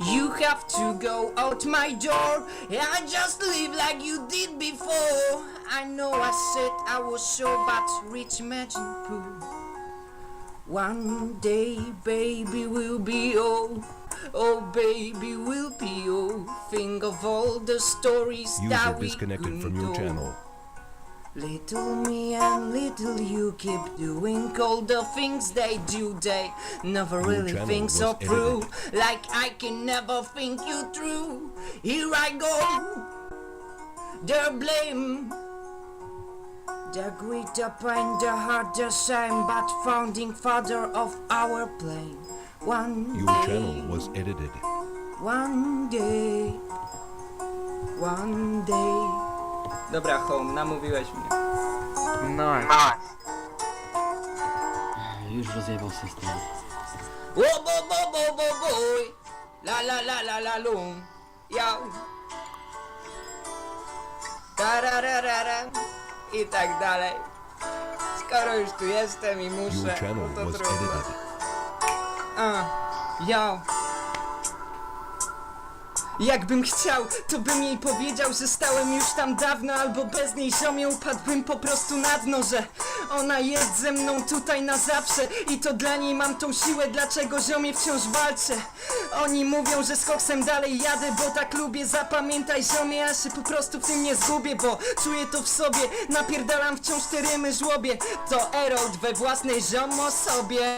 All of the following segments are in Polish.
You have to go out my door. I just live like you did before. I know I said I was sure, but rich imagine pool. One day, baby, will be old. Oh, baby, we'll be old. Think of all the stories User that we disconnected from your go. channel. Little me and little you keep doing all the things they do. They never really think so through. Like I can never think you through. Here I go. Their blame. The great up and the heart the same, but founding father of our plane. One Your day. channel was edited. One day, one day. Dobra, home, namówiłeś mnie. No, Nice. już rozjebał system. Wo bo bo bo bo boy, la la la la la lum, ja. Tarararara i tak dalej. Skoro już tu jestem i Your muszę, channel no to was trudno. edited. A, ja. Jakbym chciał, to bym jej powiedział, że stałem już tam dawno Albo bez niej ziomie upadłbym po prostu na dno Że ona jest ze mną tutaj na zawsze I to dla niej mam tą siłę, dlaczego ziomie wciąż walczę. Oni mówią, że z koksem dalej jadę, bo tak lubię Zapamiętaj ziomie, ja się po prostu w tym nie zgubię Bo czuję to w sobie, napierdalam wciąż te rymy żłobie To Erod we własnej ziomosobie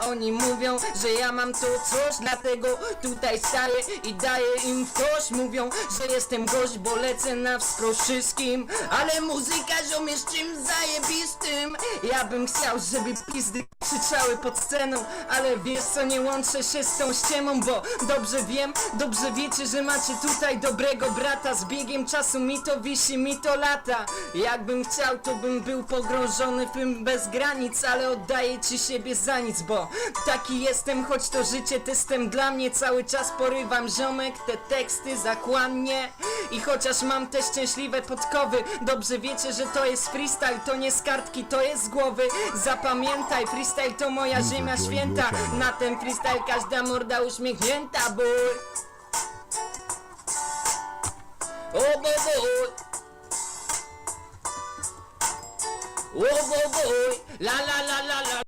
oni mówią, że ja mam to coś, dlatego tutaj staję i daję im w kość. Mówią, że jestem gość, bo lecę na wskroś wszystkim. Ale muzyka ziomie z czym zajebistym? Ja bym chciał, żeby pizdy krzyczały pod sceną Ale wiesz co, nie łączę się z tą ściemą Bo dobrze wiem, dobrze wiecie, że macie tutaj dobrego brata. Z biegiem czasu mi to wisi, mi to lata. Jakbym chciał, to bym był pogrążony w tym bez granic Ale oddaję ci siebie za nic, bo taki jestem Choć to życie testem dla mnie Cały czas porywam ziomek, te teksty zachłannie I chociaż mam te szczęśliwe podkowy Dobrze wiecie, że to jest freestyle To nie z kartki, to jest z głowy. Zapamiętaj, freestyle to moja ziemia święta. Na ten freestyle każda morda uśmiechnięta, boy O, bo, boy O, bo, boy La, la, la, la, la